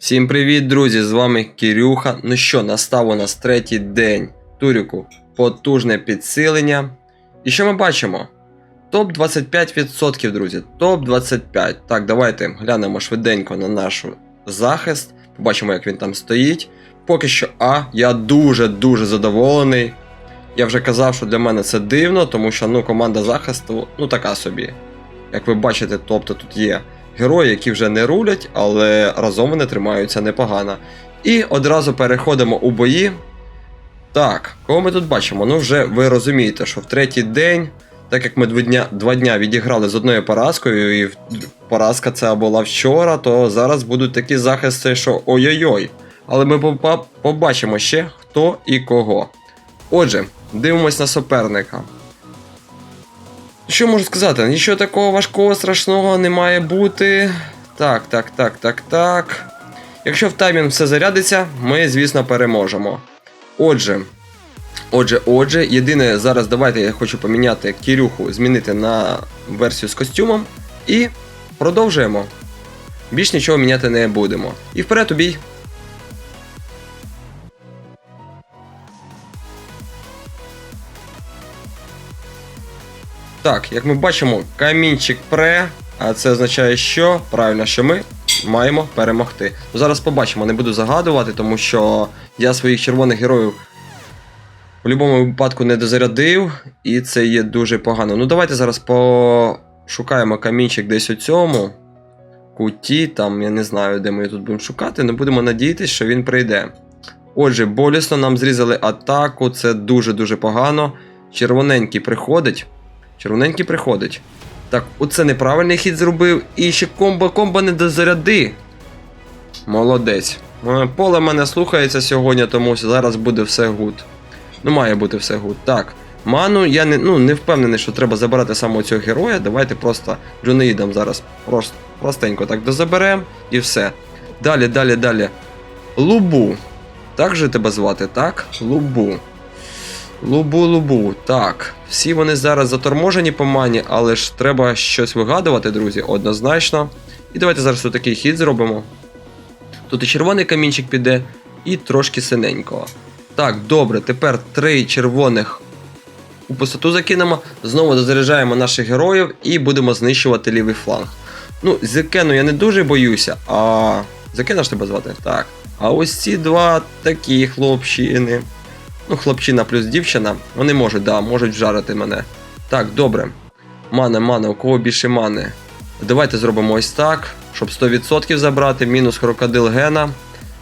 Всім привіт, друзі! З вами Кирюха. Ну що, настав у нас третій день туріку. Потужне підсилення. І що ми бачимо? Топ 25%, друзі. Топ 25. Так, давайте глянемо швиденько на наш захист. Побачимо, як він там стоїть. Поки що, А, я дуже-дуже задоволений. Я вже казав, що для мене це дивно, тому що ну, команда захисту ну така собі. Як ви бачите, тобто тут є герої, які вже не рулять, але разом вони тримаються непогано. І одразу переходимо у бої. Так, кого ми тут бачимо? Ну, вже ви розумієте, що в третій день, так як ми два дня, два дня відіграли з одною поразкою, і поразка ця була вчора, то зараз будуть такі захисти, що ой-ой-ой. Але ми побачимо ще хто і кого. Отже, дивимось на суперника. Що можу сказати? Нічого такого важкого, страшного не має бути. Так, так, так, так, так. Якщо в таймінг все зарядиться, ми, звісно, переможемо. Отже, отже, отже, єдине, зараз давайте я хочу поміняти Кірюху, змінити на версію з костюмом. І продовжуємо. Більш нічого міняти не будемо. І вперед у бій. Так, як ми бачимо, камінчик пре, а це означає, що правильно, що ми маємо перемогти. Ну, Зараз побачимо, не буду загадувати, тому що я своїх червоних героїв в будь-якому випадку не дозарядив, і це є дуже погано. Ну давайте зараз пошукаємо камінчик десь у цьому куті, там я не знаю, де ми тут будемо шукати, але будемо надіятися, що він прийде. Отже, болісно нам зрізали атаку, це дуже-дуже погано. Червоненький приходить. Червоненький приходить. Так, оце неправильний хід зробив. І ще комбо комбо не дозаряди. Молодець. Е, Поле мене слухається сьогодні, тому зараз буде все гуд. Ну, має бути все гуд. Так. Ману, я не, ну, не впевнений, що треба забирати саме цього героя. Давайте просто Джунеїдам зараз просто, простенько так дозаберемо і все. Далі, далі, далі. Лубу. Так же тебе звати, так? Лубу. Лубу, лубу. Так. Всі вони зараз заторможені по мані, але ж треба щось вигадувати, друзі, однозначно. І давайте зараз тут такий хід зробимо. Тут і червоний камінчик піде, і трошки синенького. Так, добре, тепер три червоних у пустоту закинемо. Знову дозаряджаємо наших героїв і будемо знищувати лівий фланг. Ну, Зекену я не дуже боюся, а. Зекена ж тебе звати? Так. А ось ці два такі хлопчини. Ну, хлопчина плюс дівчина, вони можуть, да, можуть вжарити мене. Так, добре. Мане, мане, у кого більше мани? Давайте зробимо ось так, щоб 100% забрати. Мінус крокодил гена.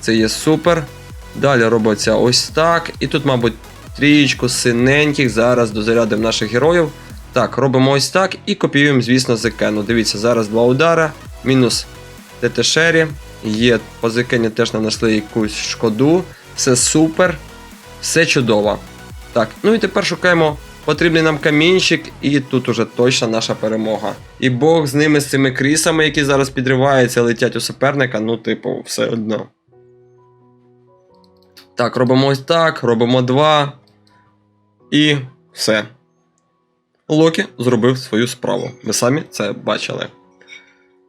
Це є супер. Далі робиться ось так. І тут, мабуть, трієчку синеньких. Зараз дозарядимо наших героїв. Так, робимо ось так і копіюємо, звісно, зекену. Дивіться, зараз два удари. Мінус ТТ Шері. Є по зекені теж нанесли якусь шкоду. Все супер. Все чудово. Так, ну і тепер шукаємо потрібний нам камінчик, і тут уже точно наша перемога. І Бог з ними, з цими крісами, які зараз підриваються, летять у суперника, ну, типу, все одно. Так, робимо ось так, робимо два. І все. Локі зробив свою справу. Ви самі це бачили.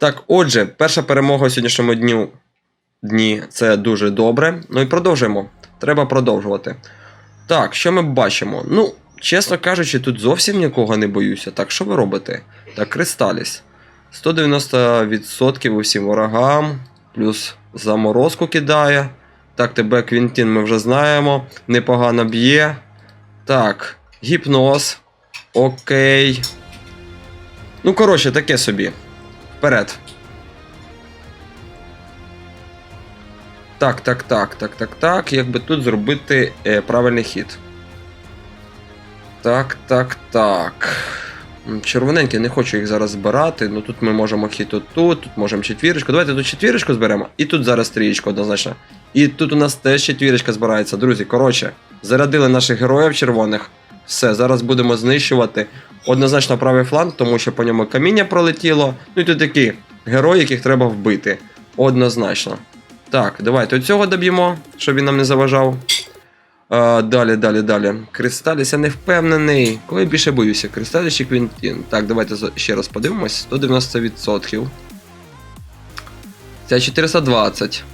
Так, отже, перша перемога у сьогоднішньому дню дні це дуже добре. Ну і продовжуємо. Треба продовжувати. Так, що ми бачимо? Ну, чесно кажучи, тут зовсім нікого не боюся. Так, що ви робите? Так, Кристаліс. 190% усім ворогам. Плюс заморозку кидає. Так, тебе Квінтін ми вже знаємо. Непогано б'є. Так, гіпноз. Окей. Ну, коротше, таке собі. Вперед. Так, так, так, так, так, так. Як би тут зробити е, правильний хід. Так, так, так. Червоненькі, не хочу їх зараз збирати. Ну тут ми можемо хід тут, тут, тут можемо четвірочку. Давайте тут четвірочку зберемо. І тут зараз трієчку однозначно. І тут у нас теж четвірочка збирається. Друзі, коротше, зарядили наших героїв червоних. Все, зараз будемо знищувати однозначно правий фланг, тому що по ньому каміння пролетіло. Ну і тут такі герої, яких треба вбити. Однозначно. Так, давайте оцього доб'ємо, щоб він нам не заважав. А, далі, далі, далі. Кристаліс, я не впевнений. Коли я більше боюся? Кристаліс чи Квінтін? Так, давайте ще раз подивимось. 190%. Це 420.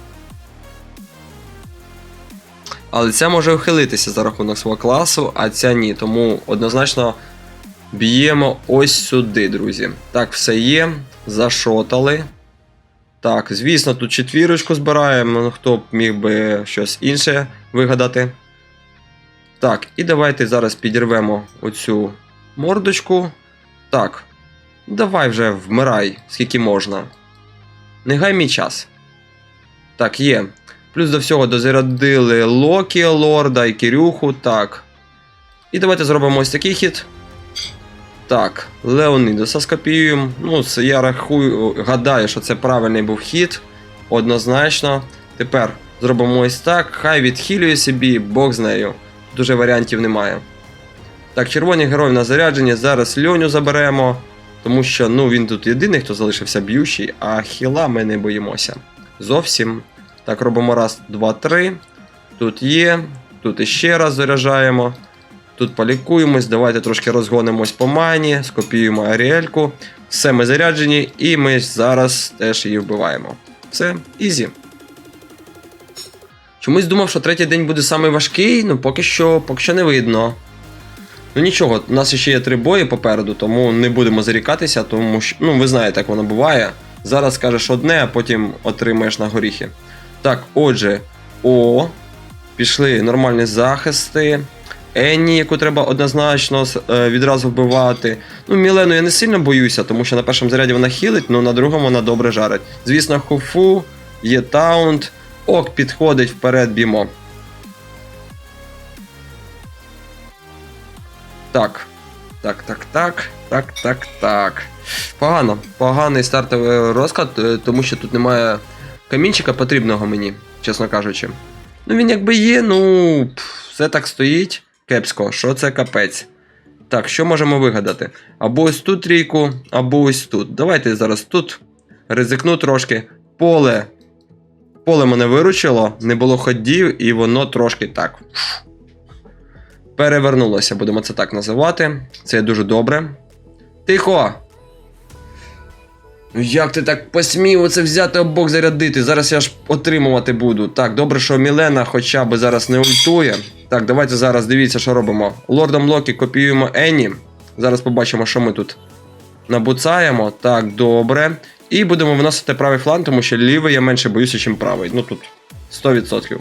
Але ця може ухилитися за рахунок свого класу, а ця ні. Тому однозначно б'ємо ось сюди, друзі. Так, все є. Зашотали. Так, звісно, тут четвірочку збираємо. Ну, хто б міг би щось інше вигадати. Так, і давайте зараз підірвемо оцю мордочку. Так. Давай вже вмирай, скільки можна. Не гай мій час. Так, є. Плюс до всього дозарядили Локі, Лорда і Кирюху. Так. І давайте зробимо ось такий хід. Так, Леонідоса скопіюємо. Ну, це я рахую, гадаю, що це правильний був хід. Однозначно. Тепер зробимо ось так. Хай відхилює собі, Бог з нею. Дуже варіантів немає. Так, червоні герої на зарядженні. Зараз Льоню заберемо. Тому що ну, він тут єдиний, хто залишився б'ющий, а хіла ми не боїмося. Зовсім. Так, робимо раз, два, три. Тут є. Тут іще раз заряджаємо. Тут полікуємось, давайте трошки розгонимось по мані, скопіюємо Аріельку. Все, ми заряджені, і ми зараз теж її вбиваємо. Все, ізі. Чомусь думав, що третій день буде самий важкий, ну поки що, поки що не видно. Ну нічого, у нас ще є три бої попереду, тому не будемо зарікатися, тому що, ну ви знаєте, як воно буває. Зараз скажеш одне, а потім отримаєш на горіхи. Так, отже, о, пішли нормальні захисти. Енні, яку треба однозначно е, відразу вбивати. Ну, Мілену я не сильно боюся, тому що на першому заряді вона хілить, ну на другому вона добре жарить. Звісно, хуфу, є таунт, ок підходить вперед бімо. Так. Так, так, так, так, так, так. Погано. Поганий стартовий розклад, е, тому що тут немає камінчика потрібного мені, чесно кажучи. Ну він якби є, ну все так стоїть. Кепсько, що це капець. Так, що можемо вигадати? Або ось тут трійку, або ось тут. Давайте зараз тут ризикну трошки. Поле. Поле мене виручило, не було ходів, і воно трошки так. Перевернулося, будемо це так називати. Це дуже добре. Тихо! Ну Як ти так посмів оце взяти обох зарядити? Зараз я ж отримувати буду. Так, добре, що Мілена хоча б зараз не ультує. Так, давайте зараз дивіться, що робимо. Лордом Локі копіюємо Енні. Зараз побачимо, що ми тут набуцаємо. Так, добре. І будемо виносити правий фланг, тому що лівий я менше боюся, ніж правий. Ну тут 100%.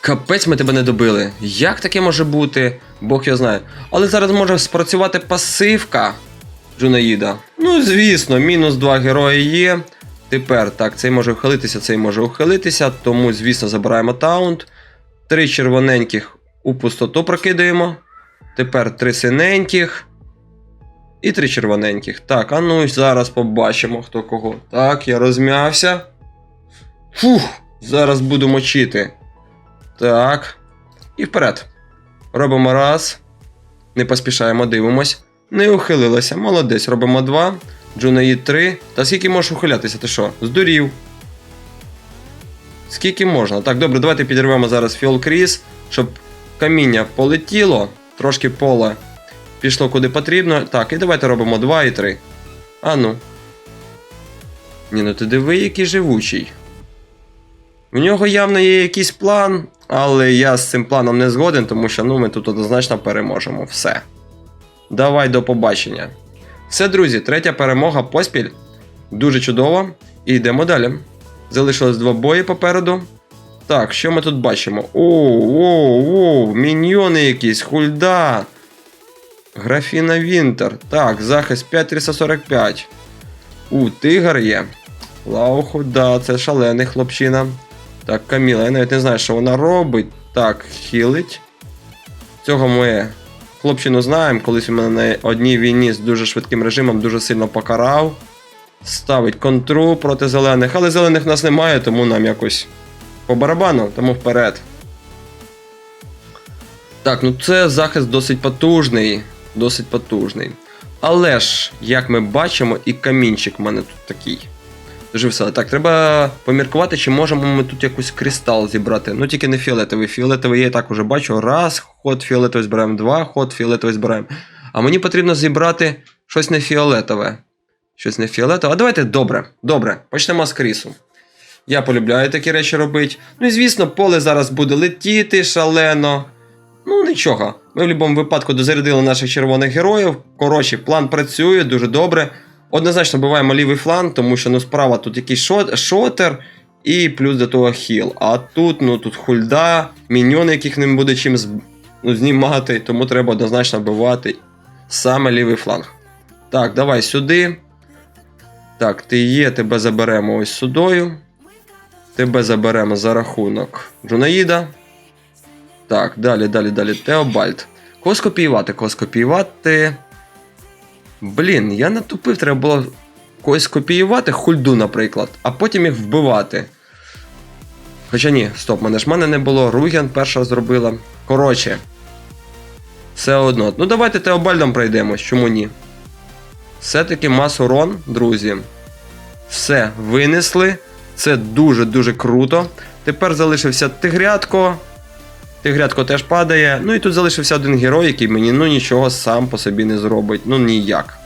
Капець ми тебе не добили. Як таке може бути? Бог його знає. Але зараз може спрацювати пасивка Джунаїда. Ну, звісно, мінус два герої є. Тепер так, цей може ухилитися, цей може ухилитися, тому, звісно, забираємо таунт. Три червоненьких у пустоту прокидаємо. Тепер три синеньких. І три червоненьких. Так, а ну зараз побачимо, хто кого. Так, я розм'явся. Фух, зараз буду мочити. Так. І вперед. Робимо раз. Не поспішаємо, дивимось. Не ухилилося. Молодець. Робимо два. Джунаїд 3. Та скільки можеш ухилятися? Ти що? Здурів. Скільки можна? Так, добре, давайте підірвемо зараз Фіол Кріс, щоб каміння полетіло. Трошки поле пішло куди потрібно. Так, і давайте робимо 2 і 3. А ну. Ні, ну ти диви, який живучий. В нього явно є якийсь план, але я з цим планом не згоден, тому що ну, ми тут однозначно переможемо. Все. Давай до побачення. Все, друзі, третя перемога поспіль. Дуже чудово. І йдемо далі. Залишилось два бої попереду. Так, що ми тут бачимо? Оу, оу, оу, міньйони якісь, хульда. Графіна Вінтер. Так, захист 5345. У, тигр є. Лауху, да, це шалений хлопчина. Так, Каміла, я навіть не знаю, що вона робить. Так, хілить. Цього ми хлопчину знаємо. Колись він мене на одній війні з дуже швидким режимом дуже сильно покарав. Ставить контру проти зелених, але зелених в нас немає, тому нам якось по барабану, тому вперед. Так, ну це захист досить потужний. Досить потужний. Але ж, як ми бачимо, і камінчик в мене тут такий. Дуже весело. Так, треба поміркувати, чи можемо ми тут якийсь кристал зібрати. Ну тільки не фіолетовий. Фіолетовий я і так уже бачу. Раз, ход фіолетовий збираємо, два, ход фіолетовий збираємо. А мені потрібно зібрати щось не фіолетове. Щось не фіолетове. А давайте добре. Добре. Почнемо з крісу. Я полюбляю такі речі робити. Ну і звісно, поле зараз буде летіти шалено. Ну нічого. Ми в будь-якому випадку дозарядили наших червоних героїв. Коротше, план працює дуже добре. Однозначно буваємо лівий фланг, тому що ну справа тут якийсь шот, шотер і плюс до того хіл. А тут, ну тут хульда, міньйони, яких не буде чим ну, знімати, тому треба однозначно бивати саме лівий фланг. Так, давай сюди. Так, ти є, тебе заберемо ось судою. Тебе заберемо за рахунок Джунаїда. Так, далі, далі, далі. Теобальд. Кого скопіювати? Кого скопіювати? Блін, я натупив, треба було когось скопіювати, хульду, наприклад, а потім їх вбивати. Хоча ні, стоп, мене ж мене не було. Руген перша зробила. Коротше. Все одно. Ну давайте Теобальдом пройдемось, чому ні? Все-таки мас урон, друзі. Все, винесли. Це дуже-дуже круто. Тепер залишився Тигрятко. Тигрятко теж падає. Ну і тут залишився один герой, який мені ну нічого сам по собі не зробить. Ну ніяк.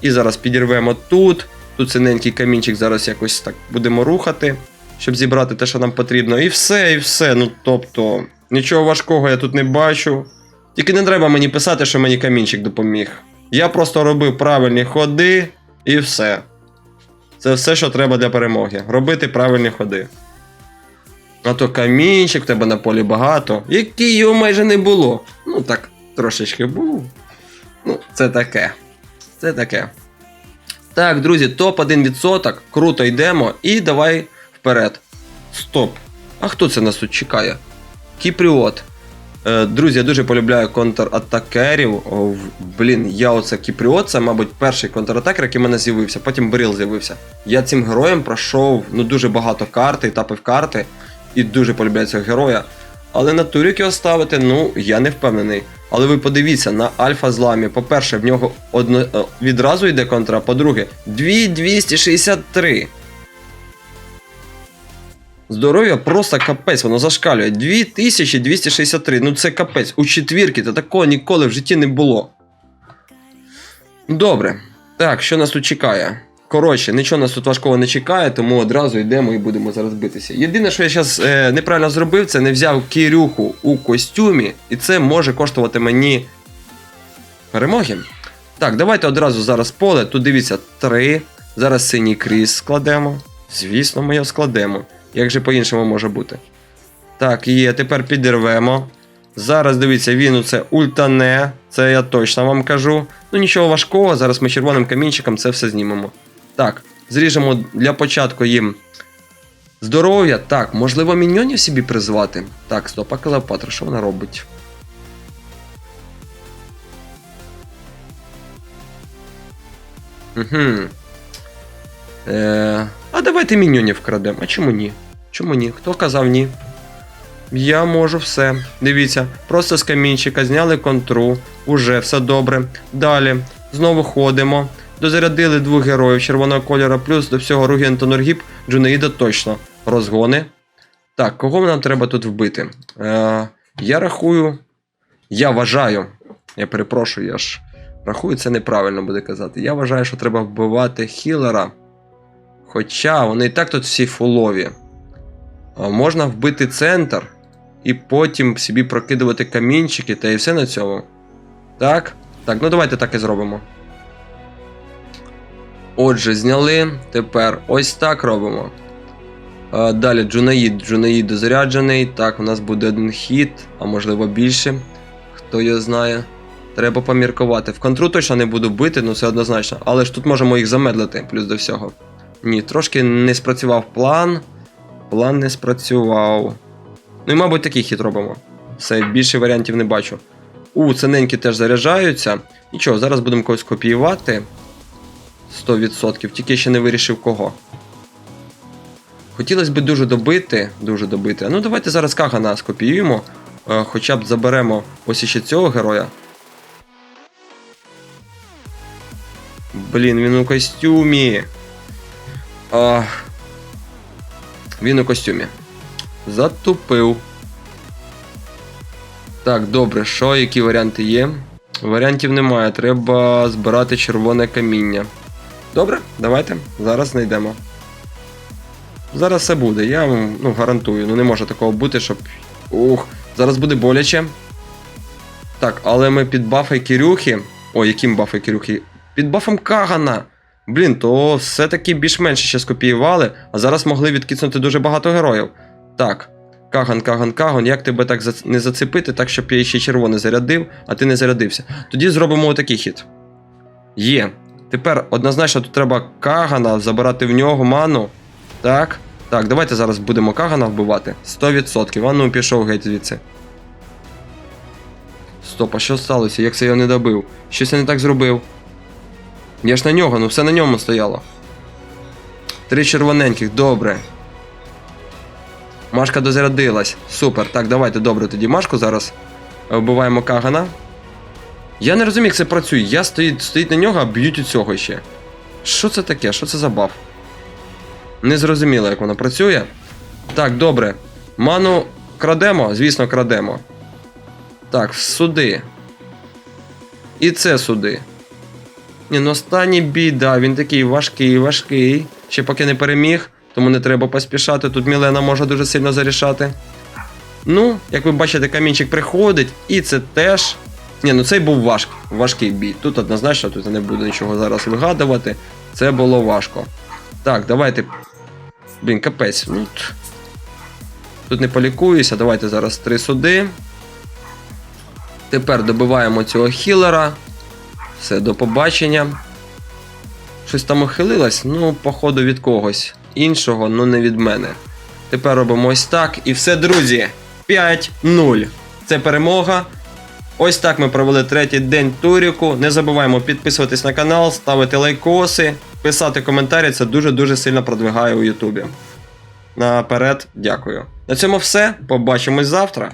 І зараз підірвемо тут. Тут синенький камінчик зараз якось так будемо рухати, щоб зібрати те, що нам потрібно. І все, і все. Ну тобто, нічого важкого я тут не бачу. Тільки не треба мені писати, що мені камінчик допоміг. Я просто робив правильні ходи і все. Це все, що треба для перемоги. Робити правильні ходи. А то камінчик в тебе на полі багато. Який його майже не було. Ну так, трошечки був. Ну, це таке. Це таке. Так, друзі, топ 1%. Круто йдемо. І давай вперед. Стоп. А хто це нас тут чекає? Кіпріот. Е, друзі, я дуже полюбляю контратакерів. О, Блін, я оце Кіпріот, це, мабуть, перший контратакер, який в мене з'явився. Потім Брил з'явився. Я цим героєм пройшов ну, дуже багато карти, етапів карти, і дуже полюбляю цього героя. Але на турік його ставити, ну, я не впевнений. Але ви подивіться на альфа зламі. По-перше, в нього одно, е, відразу йде контра, по-друге, 2263. Здоров'я просто капець, воно зашкалює. 2263. Ну це капець. У четвірки та такого ніколи в житті не було. Добре. Так, що нас тут чекає? Коротше, нічого нас тут важкого не чекає, тому одразу йдемо і будемо зараз битися. Єдине, що я зараз е, неправильно зробив, це не взяв Кірюху у костюмі, і це може коштувати мені перемоги. Так, давайте одразу зараз поле. Тут дивіться, три. Зараз синій кріс складемо. Звісно, ми його складемо. Як же по-іншому може бути? Так, є, тепер підірвемо. Зараз дивіться, він це ультане, це я точно вам кажу. Ну нічого важкого, зараз ми червоним камінчиком це все знімемо. Так, зріжемо для початку їм здоров'я. Так, можливо, міньйонів собі призвати. Так, стоп, а Клеопатра, що вона робить? Угу. Е, а давайте міньйонів вкрадемо. А чому ні? Чому ні? Хто казав ні? Я можу все. Дивіться, просто з камінчика зняли контру, уже все добре. Далі знову ходимо. Дозарядили двох героїв червоного кольору, плюс до всього Руген та Норгіп, Джунаїда точно. Розгони. Так, кого нам треба тут вбити? Е, я рахую. Я вважаю. Я перепрошую, я ж рахую, це неправильно буде казати. Я вважаю, що треба вбивати хілера. Хоча вони і так тут всі фулові. А можна вбити центр і потім собі прокидувати камінчики та і все на цьому. Так? Так, ну давайте так і зробимо. Отже, зняли. Тепер ось так робимо. А, далі Джунаїд. Джунаїд дозаряджений. Так, у нас буде один хід, а можливо більше. Хто його знає. Треба поміркувати. В контру точно не буду бити, ну це однозначно. Але ж тут можемо їх замедлити, плюс до всього. Ні, трошки не спрацював план. План не спрацював. Ну і, мабуть, такий хід робимо. Все, більше варіантів не бачу. У, цененькі теж заряджаються. Нічого, зараз будемо когось копіювати. 100%, тільки ще не вирішив кого. Хотілося б дуже добити. Дуже добити. Ну, давайте зараз Кагана скопіюємо. Е, Хоча б заберемо ось іще цього героя. Блін, він у костюмі. А, він у костюмі. Затупив. Так, добре, що, які варіанти є? Варіантів немає, треба збирати червоне каміння. Добре, давайте, зараз знайдемо. Зараз все буде, я вам ну, гарантую. Ну не може такого бути, щоб. Ух, зараз буде боляче. Так, але ми під бафи Кирюхи. О, яким бафи Кирюхи? Під бафом Кагана. Блін, то все-таки більш-менш ще скопіювали, а зараз могли відкиснути дуже багато героїв. Так, Каган, Каган, Каган, як тебе так зац- не зацепити, так щоб я ще червоний зарядив, а ти не зарядився. Тоді зробимо отакий хід. Є. Тепер однозначно тут треба Кагана, забирати в нього ману. Так. Так, давайте зараз будемо Кагана вбивати. 100%. А ну пішов геть звідси. Стоп, а що сталося? Як це його не добив? Щось я не так зробив. Я ж на нього, ну все на ньому стояло. Три червоненьких, добре. Машка дозарядилась. Супер. Так, давайте добре тоді Машку зараз вбиваємо Кагана. Я не розумію, як це працює. Я стоїть, стоїть на нього, а б'ють у цього ще. Що це таке? Що це за баф? Не зрозуміло, як воно працює. Так, добре. Ману крадемо? Звісно, крадемо. Так, суди. І це суди. Ні, ну останній бій, да, він такий важкий, важкий. Ще поки не переміг, тому не треба поспішати. Тут Мілена може дуже сильно зарішати. Ну, як ви бачите, камінчик приходить, і це теж. Ні, ну цей був важ... важкий бій. Тут однозначно, тут не буду нічого зараз вигадувати. Це було важко. Так, давайте. Блін, капець. Ну, Тут не полікуюся, давайте зараз три суди. Тепер добиваємо цього хілера. Все, до побачення. Щось там ухилилось, ну, походу, від когось іншого, ну не від мене. Тепер робимо ось так. І все, друзі. 5-0. Це перемога. Ось так ми провели третій день туріку. Не забуваємо підписуватись на канал, ставити лайкоси, писати коментарі. Це дуже-дуже сильно продвигає у Ютубі. Наперед, дякую. На цьому все. Побачимось завтра.